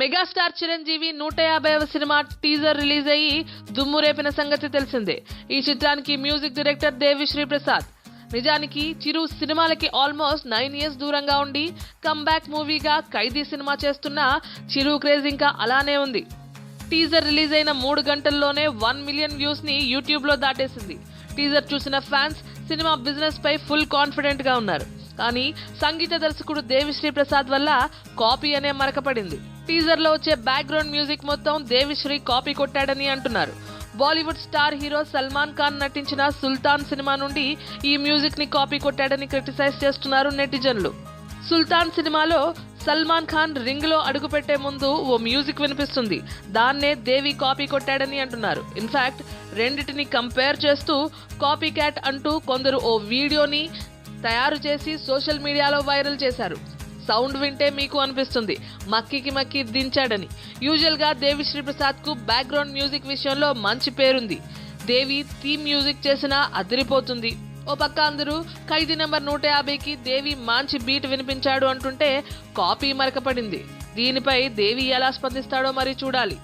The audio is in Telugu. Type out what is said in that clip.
మెగాస్టార్ చిరంజీవి నూట యాభైవ సినిమా టీజర్ రిలీజ్ అయ్యి దుమ్ము రేపిన సంగతి తెలిసిందే. ఈ చిత్రానికి మ్యూజిక్ డైరెక్టర్ దేవిశ్రీ ప్రసాద్ నిజానికి చిరు సినిమాలకి ఆల్మోస్ట్ నైన్ ఇయర్స్ దూరంగా ఉండి కమ్బ్యాక్ మూవీగా ఖైదీ సినిమా చేస్తున్న చిరు క్రేజ్ ఇంకా అలానే ఉంది. టీజర్ రిలీజ్ అయిన మూడు గంటల్లోనే వన్ మిలియన్ వ్యూస్ని యూట్యూబ్లో దాటేసింది. టీజర్ చూసిన ఫ్యాన్స్ సినిమా బిజినెస్ పై ఫుల్ కాన్ఫిడెంట్గా ఉన్నారు. కానీ సంగీత దర్శకుడు దేవిశ్రీ ప్రసాద్ వల్ల కాపీ అనే మరకపడింది. టీజర్లో వచ్చే బ్యాక్గ్రౌండ్ మ్యూజిక్ మొత్తం దేవిశ్రీ కాపీ కొట్టాడని అంటున్నారు. Bollywood star hero Salman Khan నటించిన సుల్తాన్ సినిమా నుండి ఈ మ్యూజిక్ని కాపీ కొట్టాడని క్రిటిసైజ్ చేస్తున్నారు నెటిజన్లు. సుల్తాన్ సినిమాలో సల్మాన్ ఖాన్ రింగ్లో అడుగుపెట్టే ముందు ఓ మ్యూజిక్ వినిపిస్తుంది. దాన్నే దేవి కాపీ కొట్టాడని అంటున్నారు. ఇన్ఫాక్ట్ రెండిటిని కంపేర్ చేస్తూ కాపీ క్యాట్ అంటూ కొందరు ఓ వీడియోని తయారు చేసి సోషల్ మీడియాలో వైరల్ చేశారు. సౌండ్ వింటే మీకు అనిపిస్తుంది. మక్కికి మక్కి దించాడని. యూజువల్గా దేవిశ్రీ ప్రసాద్కు బ్యాక్గ్రౌండ్ మ్యూజిక్ విషయంలో మంచి పేరుంది. దేవి థీమ్ మ్యూజిక్ చేసినా అదిరిపోతుంది. ఓ పక్క అందరూ ఖైదీ నెంబర్ నూట యాభైకి దేవి మంచి బీట్ వినిపించాడు అంటుంటే కాపీ మరకపడింది. దీనిపై దేవి ఎలా స్పందిస్తాడో మరి చూడాలి.